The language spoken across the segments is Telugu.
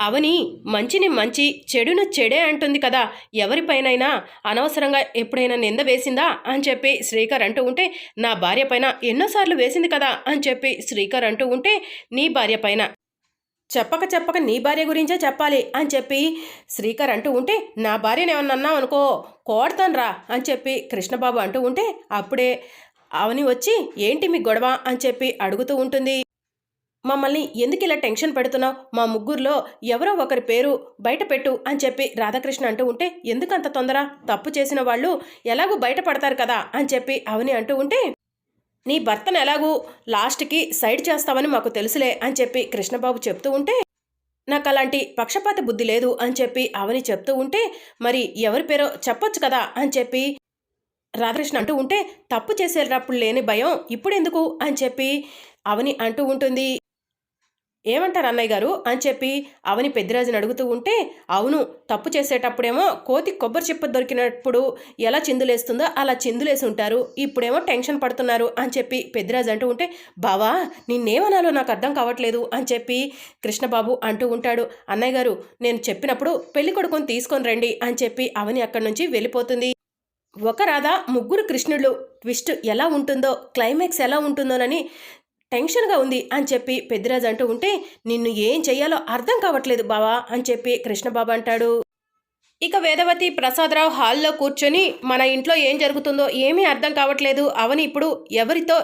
అవని మంచిని మంచి చెడును చెడే అంటుంది కదా. ఎవరిపైనైనా అనవసరంగా ఎప్పుడైనా నింద వేసిందా? అని చెప్పి శ్రీకర్ అంటూ ఉంటే నా భార్య పైన ఎన్నోసార్లు వేసింది కదా? అని చెప్పి శ్రీకర్ అంటూ ఉంటే నీ భార్య పైన. చెప్పక చెప్పక నీ భార్య గురించే చెప్పాలి అని చెప్పి శ్రీకర్ అంటూ ఉంటే నా భార్యను ఏమన్నా అన్నావు అనుకో కోడతాన్రా అని చెప్పి కృష్ణబాబు అంటూ ఉంటే అప్పుడే అవని వచ్చి ఏంటి మీ గొడవ? అని చెప్పి అడుగుతూ ఉంటుంది. మమ్మల్ని ఎందుకు ఇలా టెన్షన్ పెడుతున్నావు? మా ముగ్గురులో ఎవరో ఒకరి పేరు బయట పెట్టు అని చెప్పి రాధాకృష్ణ అంటూ ఉంటే ఎందుకంత తొందర? తప్పు చేసిన వాళ్ళు ఎలాగూ బయటపడతారు కదా అని చెప్పి అవని అంటూ ఉంటే నీ భర్తను ఎలాగూ లాస్ట్కి సైడ్ చేస్తావని మాకు తెలుసులే అని చెప్పి కృష్ణబాబు చెప్తూ ఉంటే నాకు అలాంటి పక్షపాత బుద్ధి లేదు అని చెప్పి అవని చెప్తూ ఉంటే మరి ఎవరి పేరో చెప్పొచ్చు కదా అని చెప్పి రాధాకృష్ణ అంటూ ఉంటే తప్పు చేసేటప్పుడు లేని భయం ఇప్పుడెందుకు? అని చెప్పి అవని అంటూ ఉంటుంది. ఏమంటారు అన్నయ్య గారు? అని చెప్పి అవని పెద్దిరాజుని అడుగుతూ ఉంటే అవును తప్పు చేసేటప్పుడేమో కోతి కొబ్బరి చెప్ప దొరికినప్పుడు ఎలా చిందులేస్తుందో అలా చిందులేసి ఉంటారు ఇప్పుడేమో టెన్షన్ పడుతున్నారు అని చెప్పి పెద్దిరాజు అంటూ ఉంటే బావా నిన్నేమనాలో నాకు అర్థం కావట్లేదు అని చెప్పి కృష్ణబాబు అంటూ ఉంటాడు. అన్నయ్య గారు నేను చెప్పినప్పుడు పెళ్ళి కొడుకుని తీసుకొని రండి అని చెప్పి అవని అక్కడి నుంచి వెళ్ళిపోతుంది. ఒక రాధ ముగ్గురు కృష్ణుడు ట్విస్ట్ ఎలా ఉంటుందో క్లైమాక్స్ ఎలా ఉంటుందోనని టెన్షన్గా ఉంది అని చెప్పి పెద్దిరాజు అంటూ ఉంటే నిన్ను ఏం చెయ్యాలో అర్థం కావట్లేదు బావా అని చెప్పి కృష్ణబాబు అంటాడు. ఇక వేదవతి ప్రసాదరావు హాల్లో కూర్చొని మన ఇంట్లో ఏం జరుగుతుందో ఏమీ అర్థం కావట్లేదు. అవని ఇప్పుడు ఎవరితో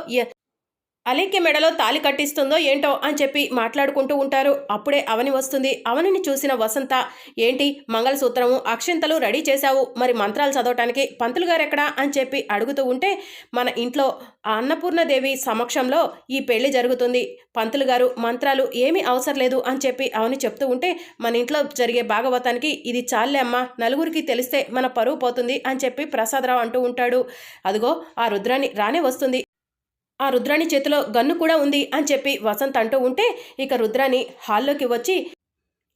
అలీకి మెడలో తాలి కట్టిస్తుందో ఏంటో అని చెప్పి మాట్లాడుకుంటూ ఉంటారు. అప్పుడే అవని వస్తుంది. అవనిని చూసిన వసంత ఏంటి? మంగళసూత్రము అక్షింతలు రెడీ చేశావు. మరి మంత్రాలు చదవటానికి పంతులు గారు ఎక్కడా? అని చెప్పి అడుగుతూ ఉంటే మన ఇంట్లో అన్నపూర్ణదేవి సమక్షంలో ఈ పెళ్ళి జరుగుతుంది. పంతులు గారు మంత్రాలు ఏమీ అవసరం లేదు అని చెప్పి అవని చెప్తూ ఉంటే మన ఇంట్లో జరిగే భాగవతానికి ఇది చాలే అమ్మా. నలుగురికి తెలిస్తే మన పరువు పోతుంది అని చెప్పి ప్రసాదరావు అంటూ ఉంటాడు. అదిగో ఆ రుద్రాన్ని రానే వస్తుంది. ఆ రుద్రాణి చేతిలో గన్ను కూడా ఉంది అని చెప్పి వసంత్ అంటూ ఉంటే ఇక రుద్రాణి హాల్లోకి వచ్చి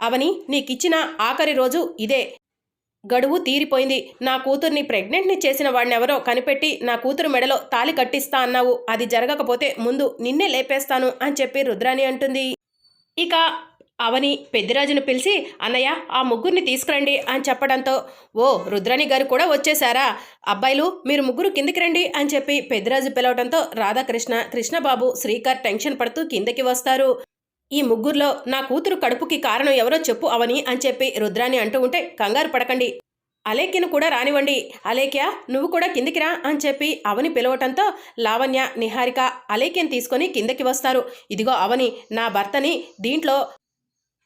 అవని నీకిచ్చిన ఆఖరి రోజు ఇదే. గడువు తీరిపోయింది. నా కూతుర్ని ప్రెగ్నెంట్ని చేసిన వాడినెవరో కనిపెట్టి నా కూతురు మెడలో తాలి కట్టిస్తా అన్నావు. అది జరగకపోతే ముందు నిన్నే లేపేస్తాను అని చెప్పి రుద్రాణి అంటుంది. ఇక అవని పెద్దిరాజును పిలిచి అన్నయ్య ఆ ముగ్గురిని తీసుకురండి అని చెప్పడంతో ఓ రుద్రాణి గారు కూడా వచ్చేశారా? అబ్బాయిలు మీరు ముగ్గురు కిందికి రండి అని చెప్పి పెద్దిరాజు పిలవడంతో రాధాకృష్ణ కృష్ణబాబు శ్రీకర్ టెన్షన్ పడుతూ కిందకి వస్తారు. ఈ ముగ్గురులో నా కూతురు కడుపుకి కారణం ఎవరో చెప్పు అవని అని చెప్పి రుద్రాణి అంటూ ఉంటే కంగారు పడకండి. అలేఖ్యను కూడా రానివ్వండి. అలేఖ్య నువ్వు కూడా కిందికి రా అని చెప్పి అవని పిలవటంతో లావణ్య నిహారిక అలేఖ్యను తీసుకొని కిందకి వస్తారు. ఇదిగో అవని నా భర్తని దీంట్లో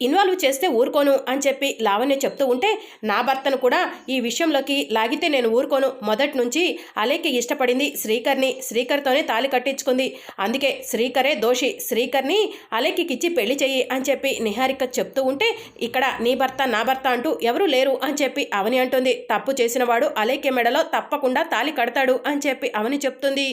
ఇన్వాల్వ్ చేస్తే ఊరుకోను అని చెప్పి లావణ్య చెప్తూ ఉంటే నా భర్తను కూడా ఈ విషయంలోకి లాగితే నేను ఊరుకోను. మొదటి నుంచి అలేకి ఇష్టపడింది శ్రీకర్ని. శ్రీకర్తోనే తాలి కట్టించుకుంది. అందుకే శ్రీకరే దోషి. శ్రీకర్ని అలేకికిచ్చి పెళ్ళి చెయ్యి అని చెప్పి నిహారిక చెప్తూ ఉంటే ఇక్కడ నీ భర్త నా భర్త అంటూ ఎవరూ లేరు అని చెప్పి అవని అంటుంది. తప్పు చేసినవాడు అలేఖ్య మెడలో తప్పకుండా తాలి కడతాడు అని చెప్పి అవని చెప్తుంది.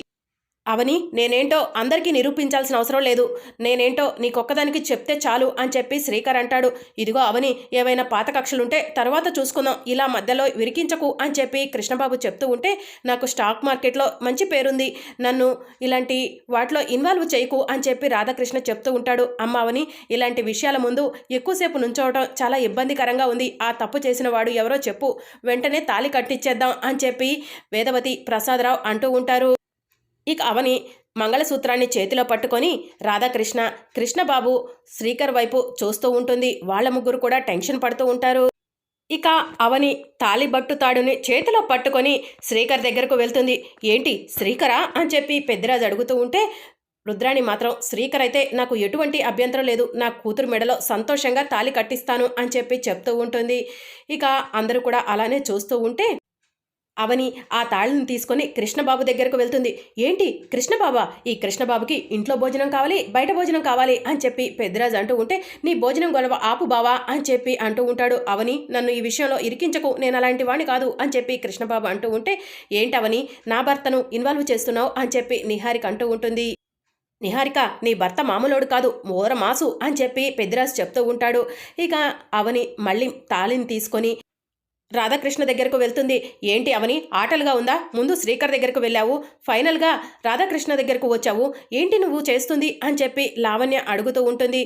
అవని నేనేంటో అందరికీ నిరూపించాల్సిన అవసరం లేదు. నేనేంటో నీకొక్కదానికి చెప్తే చాలు అని చెప్పి శ్రీకర్ అంటాడు. ఇదిగో అవని ఏవైనా పాత కక్షలుంటే తర్వాత చూసుకుందాం. ఇలా మధ్యలో విరికించకు అని చెప్పి కృష్ణబాబు చెప్తూ ఉంటే నాకు స్టాక్ మార్కెట్లో మంచి పేరుంది. నన్ను ఇలాంటి వాటిలో ఇన్వాల్వ్ చేయకు అని చెప్పి రాధాకృష్ణ చెప్తూ ఉంటాడు. అమ్మ అవని ఇలాంటి విషయాల ముందు ఎక్కువసేపు నుంచోవడం చాలా ఇబ్బందికరంగా ఉంది. ఆ తప్పు చేసిన వాడు ఎవరో చెప్పు. వెంటనే తాలి కట్టించేద్దాం అని చెప్పి వేదవతి ప్రసాదరావు అంటూ ఉంటారు. ఇక అవని మంగళసూత్రాన్ని చేతిలో పట్టుకొని రాధాకృష్ణ కృష్ణబాబు శ్రీకర్ వైపు చూస్తూ ఉంటుంది. వాళ్ళ ముగ్గురు కూడా టెన్షన్ పడుతూ ఉంటారు. ఇక అవని తాలిబట్టు తాడుని చేతిలో పట్టుకొని శ్రీకర్ దగ్గరకు వెళ్తుంది. ఏంటి శ్రీకరా అని చెప్పి పెద్దిరాజు అడుగుతూ ఉంటే రుద్రాణి మాత్రం శ్రీకర్ అయితే నాకు ఎటువంటి అభ్యంతరం లేదు. నా కూతురు మెడలో సంతోషంగా తాలి కట్టిస్తాను అని చెప్పి చెప్తూ ఉంటుంది. ఇక అందరూ కూడా అలానే చూస్తూ ఉంటే అవని ఆ తాళ్ళను తీసుకొని కృష్ణబాబు దగ్గరకు వెళ్తుంది. ఏంటి? కృష్ణబాబా ఈ కృష్ణబాబుకి ఇంట్లో భోజనం కావాలి బయట భోజనం కావాలి అని చెప్పి పెద్దరాజు అంటూ ఉంటే నీ భోజనం గొడవ ఆపు బావా అని చెప్పి అంటూ ఉంటాడు. అవని నన్ను ఈ విషయంలో ఇరికించకు నేను అలాంటి వాణ్ణి కాదు అని చెప్పి కృష్ణబాబు అంటూ ఉంటే ఏంటవని నా భర్తను ఇన్వాల్వ్ చేస్తున్నావు అని చెప్పి నిహారిక అంటూ ఉంటుంది. నిహారిక నీ భర్త మామూలోడు కాదు మోర మాసు అని చెప్పి పెద్దిరాజు చెప్తూ ఉంటాడు. ఇక అవని మళ్ళీ తాళిని తీసుకొని రాధాకృష్ణ దగ్గరకు వెళ్తుంది. ఏంటి అవని? ఆటలుగా ఉందా? ముందు శ్రీకర్ దగ్గరకు వెళ్ళావు. ఫైనల్గా రాధాకృష్ణ దగ్గరకు వచ్చావు. ఏంటి నువ్వు చేస్తుంది? అని చెప్పి లావణ్య అడుగుతూ ఉంటుంది.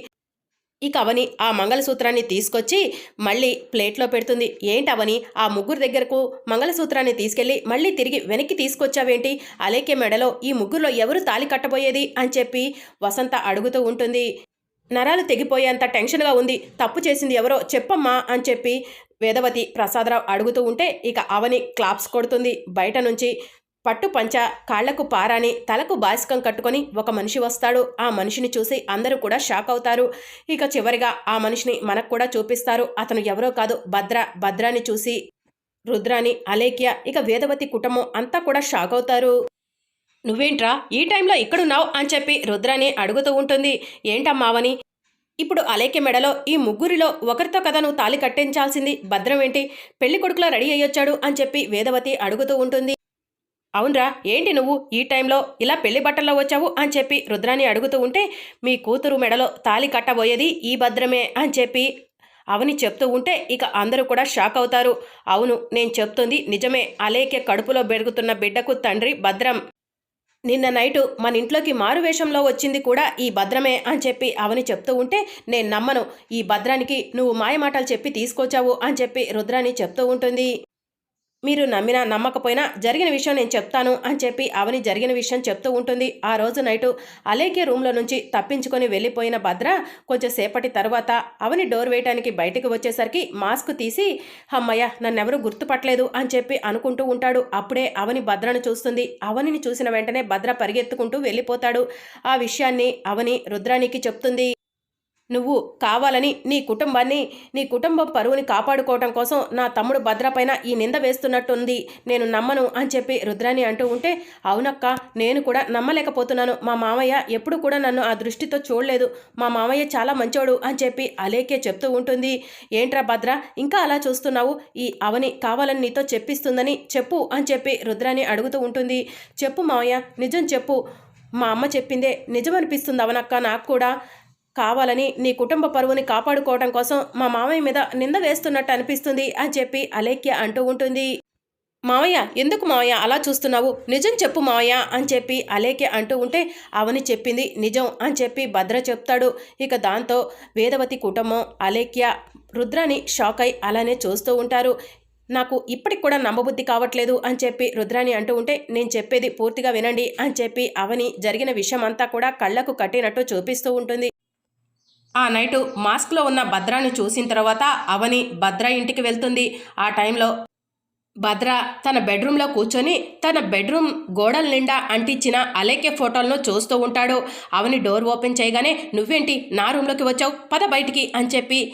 ఇక అవని ఆ మంగళసూత్రాన్ని తీసుకొచ్చి మళ్ళీ ప్లేట్లో పెడుతుంది. ఏంటి అవని? ఆ ముగ్గురు దగ్గరకు మంగళసూత్రాన్ని తీసుకెళ్ళి మళ్ళీ తిరిగి వెనక్కి తీసుకొచ్చావేంటి? అలేకే మెడలో ఈ ముగ్గురులో ఎవరు తాలి కట్టబోయేది? అని చెప్పి వసంత అడుగుతూ ఉంటుంది. నరాలు తెగిపోయేంత టెన్షన్గా ఉంది. తప్పు చేసింది ఎవరో చెప్పమ్మా అని చెప్పి వేదవతి ప్రసాదరావు అడుగుతూ ఉంటే ఇక అవని క్లాప్స్ కొడుతుంది. బయట నుంచి పట్టు పంచ కాళ్ళకు పారాని తలకు బాసికం కట్టుకొని ఒక మనిషి వస్తాడు. ఆ మనిషిని చూసి అందరూ కూడా షాక్ అవుతారు. ఇక చివరిగా ఆ మనిషిని మనకు కూడా చూపిస్తారు. అతను ఎవరో కాదు. భద్ర భద్రాని చూసి రుద్రాని అలేఖ్య ఇక వేదవతి కుటుంబం అంతా కూడా షాక్ అవుతారు. నువ్వేంట్రా? ఈ టైంలో ఇక్కడున్నావు అని చెప్పి రుద్రాని అడుగుతూ ఉంటుంది. ఏంటమ్మావని ఇప్పుడు అలేఖ్య మెడలో ఈ ముగ్గురిలో ఒకరితో కదా నువ్వు తాలి కట్టించాల్సింది? భద్రం ఏంటి? పెళ్ళి కొడుకులో రెడీ అయ్యొచ్చాడు అని చెప్పి వేదవతి అడుగుతూ ఉంటుంది. అవునరా ఏంటి నువ్వు? ఈ టైంలో ఇలా పెళ్ళి బట్టల్లో వచ్చావు అని చెప్పి రుద్రాని అడుగుతూ ఉంటే మీ కూతురు మెడలో తాలి కట్టబోయేది ఈ భద్రమే అని చెప్పి అవని చెప్తూ ఉంటే ఇక అందరూ కూడా షాక్ అవుతారు. అవును నేను చెప్తుంది నిజమే. అలేఖ్య కడుపులో పెరుగుతున్న బిడ్డకు తండ్రి భద్రం. నిన్న నైటు మన ఇంట్లోకి మారు వేషంలో వచ్చింది కూడా ఈ భద్రమే అని చెప్పి అవని చెప్తూ ఉంటే నేను నమ్మను. ఈ భద్రానికి నువ్వు మాయమాటలు చెప్పి తీసుకొచ్చావు అని చెప్పి రుద్రాని చెప్తూ ఉంటుంది. మీరు నమ్మినా నమ్మకపోయినా జరిగిన విషయం నేను చెప్తాను అని చెప్పి అవని జరిగిన విషయం చెప్తూ ఉంటుంది. ఆ రోజు నైటు అలేకే రూమ్లో నుంచి తప్పించుకొని వెళ్ళిపోయిన భద్ర కొంచెం సేపటి తర్వాత అవని డోర్ వేయటానికి బయటికి వచ్చేసరికి మాస్క్ తీసి అమ్మయ్య నన్నెవరూ గుర్తుపట్టలేదు అని చెప్పి అనుకుంటూ ఉంటాడు. అప్పుడే అవని భద్రను చూస్తుంది. అవనిని చూసిన వెంటనే భద్ర పరిగెత్తుకుంటూ వెళ్ళిపోతాడు. ఆ విషయాన్ని అవని రుద్రానికి చెప్తుంది. నువ్వు కావాలని నీ కుటుంబాన్ని నీ కుటుంబ పరువుని కాపాడుకోవటం కోసం నా తమ్ముడు భద్రపైన ఈ నింద వేస్తున్నట్టుంది. నేను నమ్మను అని చెప్పి రుద్రాని అంటూ ఉంటే అవునక్క నేను కూడా నమ్మలేకపోతున్నాను. మా మామయ్య ఎప్పుడు కూడా నన్ను ఆ దృష్టితో చూడలేదు. మా మామయ్య చాలా మంచోడు అని చెప్పి అలేకే చెప్తూ ఉంటుంది. ఏంట్రా భద్ర ఇంకా అలా చూస్తున్నావు? ఈ అవని కావాలని నీతో చెప్పిస్తుందని చెప్పు అని చెప్పి రుద్రాని అడుగుతూ ఉంటుంది. చెప్పు మామయ్య నిజం చెప్పు. మా అమ్మ చెప్పిందే నిజం అనిపిస్తుంది అవనక్క నాకు కూడా. కావాలని నీ కుటుంబ పరువుని కాపాడుకోవడం కోసం మా మామయ్య మీద నింద వేస్తున్నట్టు అనిపిస్తుంది అని చెప్పి అలేఖ్య అంటూ ఉంటుంది. మావయ్య ఎందుకు మావయ్య అలా చూస్తున్నావు? నిజం చెప్పు మావయ్య అని చెప్పి అలేఖ్య అంటూ ఉంటే అవని చెప్పింది నిజం అని చెప్పి భద్ర చెప్తాడు. ఇక దాంతో వేదవతి కుటుంబం అలేఖ్య రుద్రాని షాక్ అయి అలానే చూస్తూ ఉంటారు. నాకు ఇప్పటికి కూడా నమ్మబుద్ధి కావట్లేదు అని చెప్పి రుద్రాని అంటూ ఉంటే నేను చెప్పేది పూర్తిగా వినండి అని చెప్పి అవని జరిగిన విషయం అంతా కూడా కళ్ళకు కట్టినట్టు చూపిస్తూ ఉంటుంది. ఆ నైటు మాస్క్లో ఉన్న భద్రాని చూసిన తర్వాత అవని భద్ర ఇంటికి వెళ్తుంది. ఆ టైంలో భద్ర తన బెడ్రూమ్లో కూర్చొని తన బెడ్రూమ్ గోడల నిండా అంటించిన అలేఖ్య ఫోటోలను చూస్తూ ఉంటాడు. అవని డోర్ ఓపెన్ చేయగానే నువ్వేంటి? నా రూమ్లోకి వచ్చావు. పద బయటికి అని చెప్పి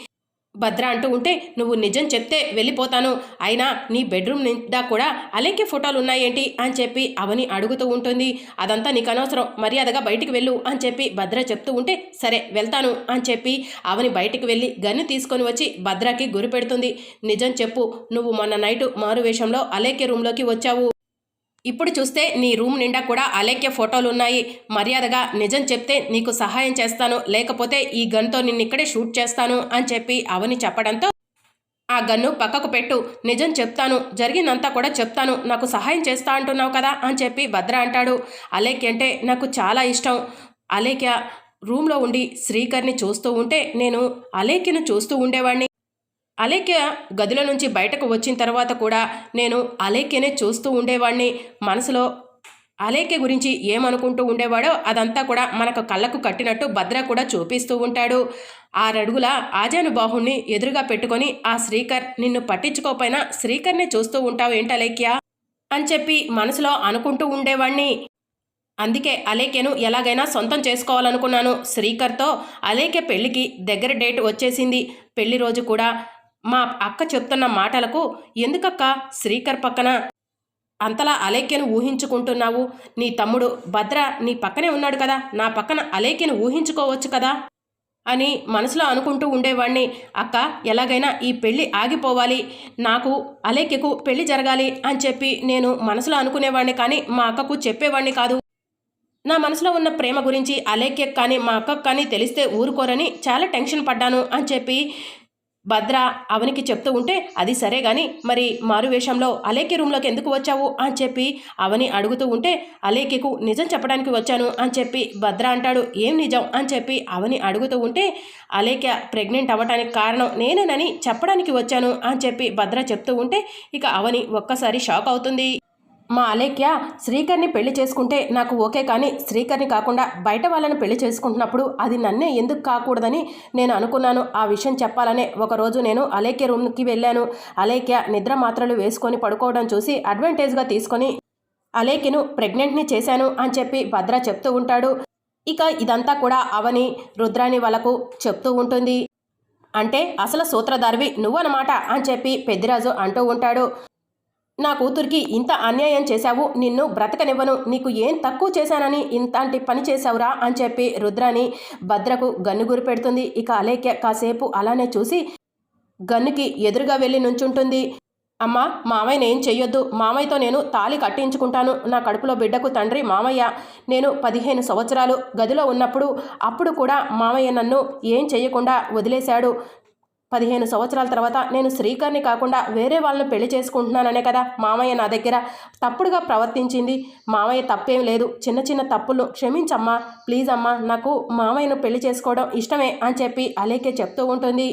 భద్ర అంటూ ఉంటే నువ్వు నిజం చెప్తే వెళ్ళిపోతాను. అయినా నీ బెడ్రూమ్ నిండా కూడా అలేఖ్య ఫోటోలు ఉన్నాయేంటి? అని చెప్పి అవని అడుగుతూ ఉంటుంది. అదంతా నీకు అనవసరం. మర్యాదగా బయటికి వెళ్ళు అని చెప్పి భద్ర చెప్తూ ఉంటే సరే వెళ్తాను అని చెప్పి అవని బయటికి వెళ్ళి గన్ను తీసుకొని వచ్చి భద్రకి గురి పెడుతుంది. నిజం చెప్పు. నువ్వు మొన్న నైటు మారు వేషంలో అలేఖ్య రూమ్లోకి వచ్చావు. ఇప్పుడు చూస్తే నీ రూమ్ నిండా కూడా అలేఖ్య ఫోటోలు ఉన్నాయి మర్యాదగా నిజం చెప్తే నీకు సహాయం చేస్తాను. లేకపోతే ఈ గన్తో నిన్నిక్కడే షూట్ చేస్తాను అని చెప్పి అవని చెప్పడంతో ఆ గన్ను పక్కకు పెట్టు. నిజం చెప్తాను. జరిగిందంతా కూడా చెప్తాను. నాకు సహాయం చేస్తా అంటున్నావు కదా అని చెప్పి భద్ర అంటాడు. అలేఖ్య అంటే నాకు చాలా ఇష్టం. అలేఖ్య రూమ్లో ఉండి శ్రీకర్ని చూస్తూ ఉంటే నేను అలేఖ్యను చూస్తూ ఉండేవాడిని అలేఖ్య గదిలో నుంచి బయటకు వచ్చిన తర్వాత కూడా నేను అలేఖ్యనే చూస్తూ ఉండేవాడిని మనసులో అలేఖ్య గురించి ఏమనుకుంటూ ఉండేవాడో అదంతా కూడా మనకు కళ్ళకు కట్టినట్టు భద్ర కూడా చూపిస్తూ ఉంటాడు. ఆరడుగుల ఆజానుబాహుణ్ణి ఎదురుగా పెట్టుకొని ఆ శ్రీకర్ నిన్ను పట్టించుకోపోయినా శ్రీకర్నే చూస్తూ ఉంటావు ఏంటలేఖ్య అని చెప్పి మనసులో అనుకుంటూ ఉండేవాణ్ణి. అందుకే అలేఖ్యను ఎలాగైనా సొంతం చేసుకోవాలనుకున్నాను. శ్రీకర్తో అలేఖ్య పెళ్ళికి దగ్గర డేట్ వచ్చేసింది. పెళ్ళి రోజు కూడా మా అక్క చెప్తున్న మాటలకు ఎందుకక్క శ్రీకర్ పక్కన? అంతలా అలేఖ్యను ఊహించుకుంటున్నావు. నీ తమ్ముడు భద్ర నీ పక్కనే ఉన్నాడు కదా. నా పక్కన అలేఖ్యను ఊహించుకోవచ్చు కదా? అని మనసులో అనుకుంటూ ఉండేవాణ్ణి. అక్క ఎలాగైనా ఈ పెళ్ళి ఆగిపోవాలి. నాకు అలేఖ్యకు పెళ్ళి జరగాలి అని చెప్పి నేను మనసులో అనుకునేవాడిని కానీ మా అక్కకు చెప్పేవాడిని కాదు. నా మనసులో ఉన్న ప్రేమ గురించి అలేఖ్యకు కానీ మా అక్కకు కానీ తెలిస్తే ఊరుకోరని చాలా టెన్షన్ పడ్డాను అని చెప్పి భద్ర అవనికి చెప్తూ ఉంటే అది సరే గాని మరి మారు వేషంలో అలేఖ్య రూమ్లోకి ఎందుకు వచ్చావు? అని చెప్పి అవని అడుగుతూ ఉంటే అలేఖ్యకు నిజం చెప్పడానికి వచ్చాను అని చెప్పి భద్ర అంటాడు. ఏం నిజం? అని చెప్పి అవని అడుగుతూ ఉంటే అలేఖ్య ప్రెగ్నెంట్ అవ్వటానికి కారణం నేనేనని చెప్పడానికి వచ్చాను అని చెప్పి భద్ర చెప్తూ ఉంటే ఇక అవని ఒక్కసారి షాక్ అవుతుంది. మా అలేఖ్య శ్రీకర్ని పెళ్ళి చేసుకుంటే నాకు ఓకే కానీ శ్రీకర్ని కాకుండా బయట వాళ్ళని పెళ్ళి చేసుకుంటున్నప్పుడు అది నన్నే ఎందుకు కాకూడదని నేను అనుకున్నాను. ఆ విషయం చెప్పాలనే ఒకరోజు నేను అలేఖ్య రూమ్కి వెళ్ళాను. అలేఖ్య నిద్ర మాత్రలు వేసుకొని పడుకోవడం చూసి అడ్వాంటేజ్గా తీసుకొని అలేఖ్యను ప్రెగ్నెంట్ని చేశాను అని చెప్పి భద్ర చెప్తూ ఉంటాడు. ఇక ఇదంతా కూడా అవని రుద్రాని వాళ్ళకు చెప్తూ ఉంటుంది. అంటే అసలు సూత్రధారివి నువ్వనమాట అని చెప్పి పెద్దిరాజు అంటూ ఉంటాడు. నా కూతురికి ఇంత అన్యాయం చేశావు నిన్ను బ్రతకనివ్వను నీకు ఏం తక్కువ చేశానని ఇంతాంటి పని చేశావురా అని చెప్పి రుద్రాని భద్రకు గన్నుగురు పెడుతుంది. ఇక అలేఖ్య కాసేపు అలానే చూసి గన్నుకి ఎదురుగా వెళ్ళి నుంచుంటుంది. అమ్మా మామయ్య ఏం చెయ్యొద్దు. మామయ్యతో నేను తాళి కట్టించుకుంటాను. నా కడుపులో బిడ్డకు తండ్రి మామయ్య నేను పదిహేను సంవత్సరాలు గదిలో ఉన్నప్పుడు అప్పుడు కూడా మామయ్య నన్ను ఏం చెయ్యకుండా వదిలేశాడు. పదిహేను సంవత్సరాల తర్వాత నేను శ్రీకర్ని కాకుండా వేరే వాళ్ళని పెళ్ళి చేసుకుంటున్నాననే కదా మామయ్య నా దగ్గర. తప్పుడుగా ప్రవర్తించింది. మామయ్య తప్పేం లేదు. చిన్న చిన్న తప్పులు. క్షమించమ్మా. ప్లీజ్ అమ్మా. నాకు మామయ్యను పెళ్ళి చేసుకోవడం ఇష్టమే అని చెప్పి అలేకే చెప్తూ ఉంటుంది.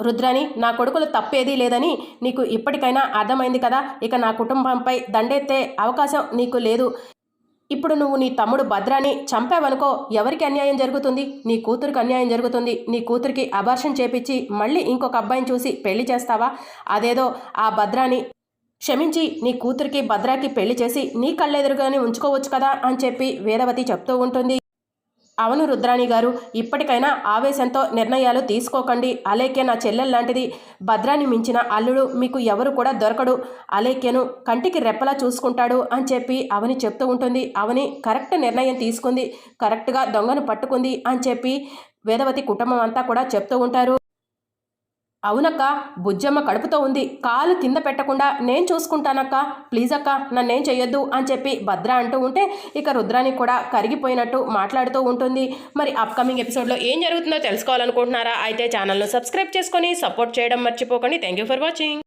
రుద్రాని నా కొడుకులు తప్పేదీ లేదని నీకు ఇప్పటికైనా అర్థమైంది కదా. ఇక నా కుటుంబంపై దండెత్తే అవకాశం నీకు లేదు. ఇప్పుడు నువ్వు నీ తమ్ముడు భద్రాని చంపావనుకో ఎవరికి అన్యాయం జరుగుతుంది? నీ కూతురికి అన్యాయం జరుగుతుంది. నీ కూతురికి అబార్షన్ చేపించి మళ్ళీ ఇంకొక అబ్బాయిని చూసి పెళ్ళి చేస్తావా? అదేదో ఆ భద్రాని క్షమించి నీ కూతురికి భద్రాకి పెళ్ళి చేసి నీ కళ్ళెదురుగానే ఉంచుకోవచ్చు కదా అని చెప్పి వేదవతి చెప్తూ ఉంటుంది. అవును రుద్రాణి గారు ఇప్పటికైనా ఆవేశంతో నిర్ణయాలు తీసుకోకండి. అలేఖ్య నా చెల్లెల్లాంటిది భద్రాన్ని మించిన అల్లుడు మీకు ఎవరు కూడా దొరకడు. అలేఖ్యను కంటికి రెప్పలా చూసుకుంటాడు అని చెప్పి అవని చెప్తూ ఉంటుంది. అవని కరెక్ట్ నిర్ణయం తీసుకుంది. కరెక్ట్గా దొంగను పట్టుకుంది అని చెప్పి వేదవతి కుటుంబం అంతా కూడా చెప్తూ ఉంటారు. అవునక్క బుజ్జమ్మ కడుపుతో ఉంది. కాలు కింద పెట్టకుండా నేను చూసుకుంటానక్క. ప్లీజ్ అక్క నన్నేం చెయ్యొద్దు అని చెప్పి భద్ర అంటూ ఉంటే ఇక రుద్రానికి కూడా కరిగిపోయినట్టు మాట్లాడుతూ ఉంటుంది. మరి అప్కమింగ్ ఎపిసోడ్లో ఏం జరుగుతుందో తెలుసుకోవాలనుకుంటున్నారా? అయితే ఛానల్ను సబ్స్క్రైబ్ చేసుకొని సపోర్ట్ చేయడం మర్చిపోకండి. Thank you for watching